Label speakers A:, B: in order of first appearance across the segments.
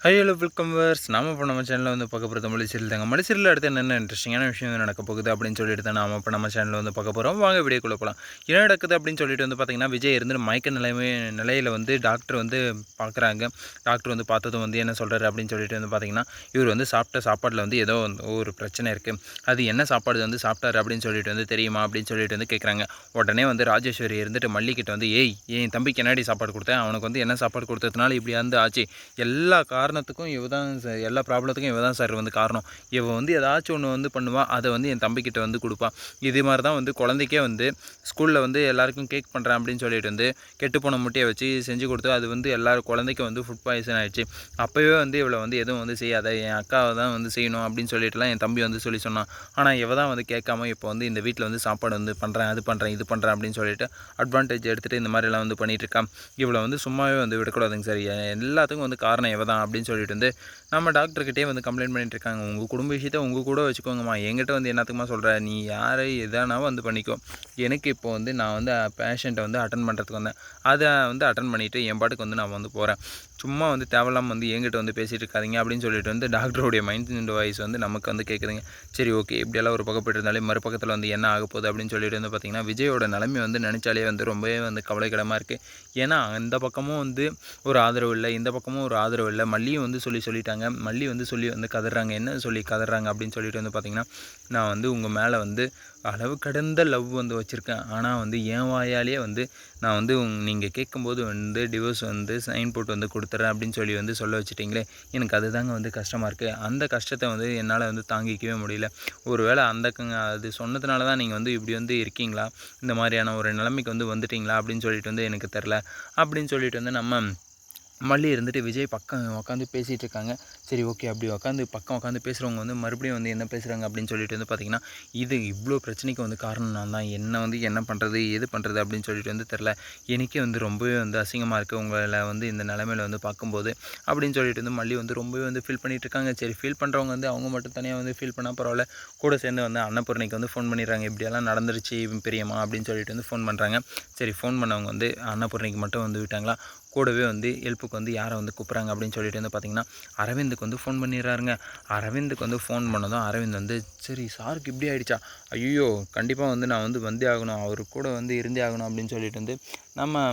A: High hello welcome verse நாம இப்போ நம்ம சேனலில் வந்து பார்க்க போகிறது மொழி சீரியல் தாங்க. மொழி சீரியல் அடுத்து என்னென்ன இன்ட்ரெஸ்டிங்கான விஷயம் நடக்க போகுது அப்படின்னு சொல்லிட்டு தான் நாம இப்போ நம்ம சேனலில் வந்து பார்க்க போகிறோம் வாங்க வீடியோக்குள்ளே போகலாம் என்ன நடக்குது அப்படின்னு சொல்லிட்டு வந்து பார்த்தீங்கன்னா விஜய் இருந்து மயக்க நிலைமை நிலையில் வந்து டாக்டர் வந்து பார்க்குறாங்க. டாக்டர் வந்து பார்த்ததும் வந்து என்ன சொல்கிறாரு அப்படின்னு சொல்லிட்டு வந்து பார்த்தீங்கன்னா இவர் வந்து சாப்பிட்ட சாப்பாட்டில் வந்து ஏதோ ஒரு பிரச்சனை இருக்குது அது என்ன சாப்பாடு வந்து சாப்பிட்டாரு அப்படின்னு சொல்லிட்டு வந்து தெரியுமா அப்படின்னு சொல்லிட்டு வந்து கேட்குறாங்க உடனே வந்து ராஜேஸ்வரி இருந்துட்டு மல்லிக்கிட்ட வந்து ஏய் என் தம்பிக்கு என்னடி சாப்பாடு கொடுத்தேன் அவனுக்கு வந்து என்ன சாப்பாடு கொடுத்ததுனால இப்படி வந்து ஆச்சு? எல்லா கா காரணத்துக்கும் இவ தான் சார் எல்லா ப்ராப்ளத்துக்கும் இவ தான் சார் வந்து காரணம். இவ வந்து ஏதாச்சும் ஒன்று வந்து பண்ணுவாள் அதை வந்து என் தம்பிக்கிட்ட வந்து கொடுப்பா. இது மாதிரி தான் வந்து குழந்தைக்கே வந்து ஸ்கூலில் வந்து எல்லாருக்கும் கேக் பண்ணுறேன் அப்படின்னு சொல்லிட்டு வந்து கெட்டுப்போன முட்டையை வச்சு செஞ்சு கொடுத்து அது வந்து எல்லாரும் குழந்தைக்கும் வந்து ஃபுட் பாய்சன் ஆகிடுச்சு அப்போவே வந்து இவளை வந்து எதுவும் வந்து செய்யாத என் அக்காவை தான் வந்து செய்யணும் அப்படின்னு சொல்லிட்டுலாம் என் தம்பி வந்து சொல்லி சொன்னான். ஆனால் இவ தான் வந்து கேட்காம இப்போ வந்து இந்த வீட்டில் வந்து சாப்பாடு வந்து பண்ணுறேன் அது பண்ணுறேன் இது பண்ணுறேன் அப்படின்னு சொல்லிட்டு அட்வான்டேஜ் எடுத்துகிட்டு இந்த மாதிரிலாம் வந்து பண்ணிகிட்டு இருக்கான் இவளை வந்து சும்மாவே வந்து விடக்கூடாதுங்க சார் எல்லாத்துக்கும் வந்து காரணம் இவ தான் அப்படின்னு சொல்லிட்டு வந்து நம்ம டாக்டர்கிட்டே வந்து கம்ப்ளைண்ட் பண்ணிட்டு இருக்காங்க. உங்கள் குடும்ப விஷயத்த உங்கள் கூட வச்சுக்கோங்கம்மா. என்கிட்ட வந்து என்னத்துக்குமா சொல்கிற நீ யாரை எதானாவும் வந்து பண்ணிக்கோ. எனக்கு இப்போ வந்து நான் வந்து பேஷண்ட்டை வந்து அட்டன் பண்ணுறதுக்கு வந்தேன். அதை வந்து அட்டன் பண்ணிவிட்டு என் பாட்டுக்கு வந்து நான் வந்து போகிறேன் சும்மா வந்து தேவையில்லாமல் வந்து என்கிட்ட வந்து பேசிகிட்டு இருக்காதீங்க அப்படின்னு சொல்லிட்டு வந்து டாக்டருடைய மைண்ட் வாய்ஸ் வந்து நமக்கு வந்து கேட்குதுங்க சரி ஓகே இப்படியெல்லாம் ஒரு பக்கம் போயிட்டு இருந்தாலே மறுபக்கத்தில் வந்து என்ன ஆக போகுது அப்படின்னு சொல்லிட்டு வந்து பார்த்திங்கன்னா விஜயோட நிலைமை வந்து நினச்சாலே வந்து ரொம்பவே வந்து கவலைக்கிடமாக இருக்குது ஏன்னா அந்த பக்கமும் வந்து ஒரு ஆதரவு இல்லை இந்த பக்கமும் ஒரு ஆதரவு இல்லை மல்லியும் வந்து சொல்லி சொல்லிட்டாங்க. மல்லி வந்து சொல்லி வந்து கதறாங்க. என்ன சொல்லி கதறாங்க? அப்படின்னு சொல்லிட்டு வந்து பார்த்திங்கன்னா நான் வந்து உங்கள் மேலே வந்து அளவு கடந்த லவ் வந்து வச்சுருக்கேன். ஆனால் வந்து என் வாயாலேயே வந்து நான் வந்து நீங்கள் கேட்கும்போது வந்து டிவோர்ஸ் வந்து சைன் போட்டு வந்து கொடுத்துட்றேன் அப்படின்னு சொல்லி வந்து சொல்ல வச்சுட்டிங்களே எனக்கு அதுதாங்க வந்து கஷ்டமாக இருக்குது அந்த கஷ்டத்தை வந்து என்னால் வந்து தாங்கிக்கவே முடியல. ஒருவேளை அந்த அது சொன்னதுனால தான் நீங்கள் வந்து இப்படி வந்து இருக்கீங்களா? இந்த மாதிரியான ஒரு நிலைமைக்கு வந்து வந்துட்டீங்களா? அப்படின்னு சொல்லிட்டு வந்து எனக்கு தெரில அப்படின்னு சொல்லிட்டு வந்து நம்ம மல்லி இருந்துட்டு விஜய் பக்கம் உட்காந்து பேசிகிட்டு இருக்காங்க சரி ஓகே அப்படி உட்காந்து பக்கம் உட்காந்து பேசுகிறவங்க வந்து மறுபடியும் வந்து என்ன பேசுகிறாங்க அப்படின்னு சொல்லிட்டு வந்து பார்த்திங்கன்னா இது இவ்வளோ பிரச்சனைக்கு வந்து காரணம் நான் தான். என்ன வந்து என்ன பண்ணுறது எது பண்ணுறது அப்படின்னு சொல்லிட்டு வந்து தெரில எனக்கே வந்து ரொம்பவே வந்து அசிங்கமாக இருக்குது உங்களை வந்து இந்த நிலமையில வந்து பார்க்கும்போது அப்படின்னு சொல்லிட்டு வந்து மல்லி வந்து ரொம்பவே வந்து ஃபீல் பண்ணிகிட்டு இருக்காங்க சரி ஃபீல் பண்ணுறவங்க வந்து அவங்க மட்டும் தனியாக வந்து ஃபீல் பண்ணால் பரவாயில்ல. கூட சேர்ந்து வந்து அன்னபூர்ணிக்கு வந்து ஃபோன் பண்ணிடுறாங்க. இப்படியெல்லாம் நடந்துருச்சு பெரியம்மா அப்படின்னு சொல்லிட்டு வந்து ஃபோன் பண்ணுறாங்க சரி ஃபோன் பண்ணவங்க வந்து அன்னபூர்ணிக்கு மட்டும் வந்து விட்டாங்களா? கூடவே வந்து ஹெல்ப்புக்கு வந்து யாரை வந்து கூப்பிட்றாங்க அப்படின்னு சொல்லிட்டு வந்து பார்த்திங்கன்னா அரவிந்துக்கு வந்து ஃபோன் பண்ணிடுறாருங்க. அரவிந்துக்கு வந்து ஃபோன் பண்ணதும் அரவிந்த் வந்து சரி சாருக்கு இப்படி ஆகிடுச்சா ஐயோ கண்டிப்பாக வந்து நான் வந்து வந்தே ஆகணும். அவர் கூட வந்து இருந்தே ஆகணும். அப்படின்னு சொல்லிட்டு வந்து நம்ம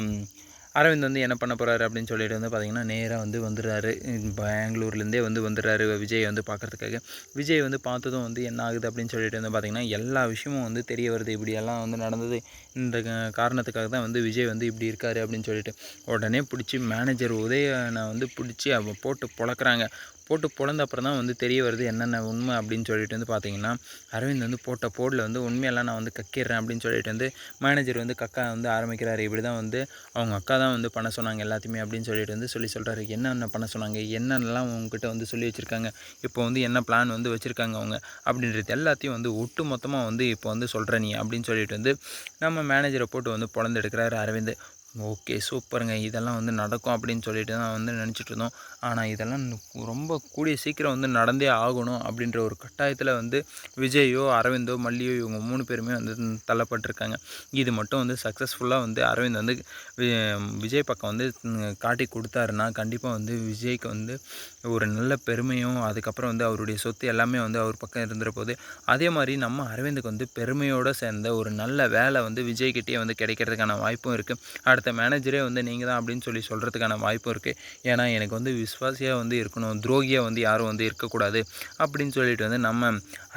A: அரவிந்த் வந்து என்ன பண்ண போகிறாரு அப்படின்னு சொல்லிட்டு வந்து பார்த்திங்கன்னா நேராக வந்து வந்துடுறாரு. பெங்களூர்லேருந்தே வந்து வந்துடுறாரு விஜய் வந்து பார்க்குறதுக்காக விஜய் வந்து பார்த்ததும் வந்து என்ன ஆகுது அப்படின்னு சொல்லிட்டு வந்து பார்த்திங்கன்னா எல்லா விஷயமும் வந்து தெரிய வருது. இப்படியெல்லாம் வந்து நடந்தது. இந்த காரணத்துக்காக தான் வந்து விஜய் வந்து இப்படி இருக்காரு அப்படின்னு சொல்லிட்டு உடனே பிடிச்சி மேனேஜர் உதயனை வந்து பிடிச்சி அவ போட்டு பொழக்கிறாங்க. போட்டு பொழந்த அப்புறம் தான் வந்து தெரிய வருது என்னென்ன உண்மை அப்படின்னு சொல்லிட்டு வந்து பார்த்தீங்கன்னா அரவிந்த் வந்து போட்ட போர்டில் வந்து உண்மையெல்லாம் நான் வந்து கக்கிடுறேன் அப்படின்னு சொல்லிட்டு வந்து மேனேஜர் வந்து கக்கா வந்து ஆரம்பிக்கிறாரு. இப்படி தான் வந்து அவங்க அக்கா தான் வந்து பண்ண சொன்னாங்க எல்லாத்தையுமே அப்படின்னு சொல்லிட்டு வந்து சொல்லி சொல்கிறாரு என்னென்ன பண்ண சொன்னாங்க? என்னென்னலாம் உங்ககிட்ட வந்து சொல்லி வச்சுருக்காங்க? இப்போ வந்து என்ன பிளான் வந்து வச்சுருக்காங்க அவங்க? அப்படின்றது எல்லாத்தையும் வந்து ஒட்டு மொத்தமாக வந்து இப்போ வந்து சொல்கிற நீ அப்படின்னு சொல்லிட்டு வந்து நம்ம மேனேஜரை போட்டு வந்து பொழந்து அரவிந்த். ஓகே சூப்பருங்க. இதெல்லாம் வந்து நடக்கும் அப்படின்னு சொல்லிட்டு தான் வந்து நினச்சிட்டு இருந்தோம். ஆனால் இதெல்லாம் ரொம்ப கூடிய சீக்கிரம் வந்து நடந்தே ஆகணும் அப்படின்ற ஒரு கட்டாயத்தில் வந்து விஜயோ அரவிந்தோ மல்லியோ இவங்க மூணு பேருமே வந்து தள்ளப்பட்டிருக்காங்க. இது மட்டும் வந்து சக்ஸஸ்ஃபுல்லாக வந்து அரவிந்த் வந்து வி- விஜய் பக்கம் வந்து காட்டி கொடுத்தாருன்னா கண்டிப்பாக வந்து விஜய்க்கு வந்து ஒரு நல்ல பெருமையும் அதுக்கப்புறம் வந்து அவருடைய சொத்து எல்லாமே வந்து அவர் பக்கம் இருந்துற போது அதே மாதிரி நம்ம அரவிந்துக்கு வந்து பெருமையோடு சேர்ந்த ஒரு நல்ல வேலை வந்து விஜய்கிட்டே வந்து கிடைக்கிறதுக்கான வாய்ப்பும் இருக்குது அடுத்த மேனேஜரே வந்து நீங்கள் தான் அப்படின்னு சொல்லி சொல்கிறதுக்கான வாய்ப்பும் இருக்குது ஏன்னா எனக்கு வந்து விஸ்வாசியாக வந்து இருக்கணும் துரோகியாக வந்து யாரும் வந்து இருக்கக்கூடாது அப்படின்னு சொல்லிட்டு வந்து நம்ம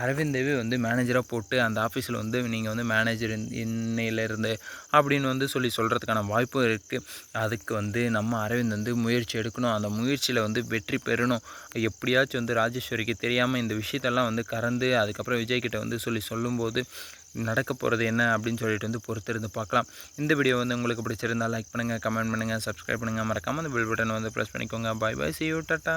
A: அரவிந்தவே வந்து மேனேஜராக போட்டு அந்த ஆஃபீஸில் வந்து நீங்கள் வந்து மேனேஜர் இன்னையிலேருந்து அப்படின்னு வந்து சொல்லி சொல்கிறதுக்கான வாய்ப்பும் இருக்குது அதுக்கு வந்து நம்ம அரவிந்த் வந்து முயற்சி எடுக்கணும். அந்த முயற்சியில் வந்து வெற்றி பெறணும். எப்படியாச்சும் வந்து ராஜேஸ்வரிக்கு தெரியாமல் இந்த விஷயத்தெல்லாம் வந்து கறந்து அதுக்கப்புறம் விஜய்கிட்ட வந்து சொல்லி சொல்லும்போது நடக்க போகிறது என்ன அப்படின்னு சொல்லிட்டு வந்து பொறுத்திருந்து பார்க்கலாம். இந்த வீடியோ வந்து உங்களுக்கு பிடிச்சிருந்தா லைக் பண்ணுங்கள் கமெண்ட் பண்ணுங்கள் சப்ஸ்கிரைப் பண்ணுங்கள் மறக்காமல் அந்த பில் பட்டன் வந்து ப்ரெஸ் பண்ணிக்கோங்க. Bye bye see you tata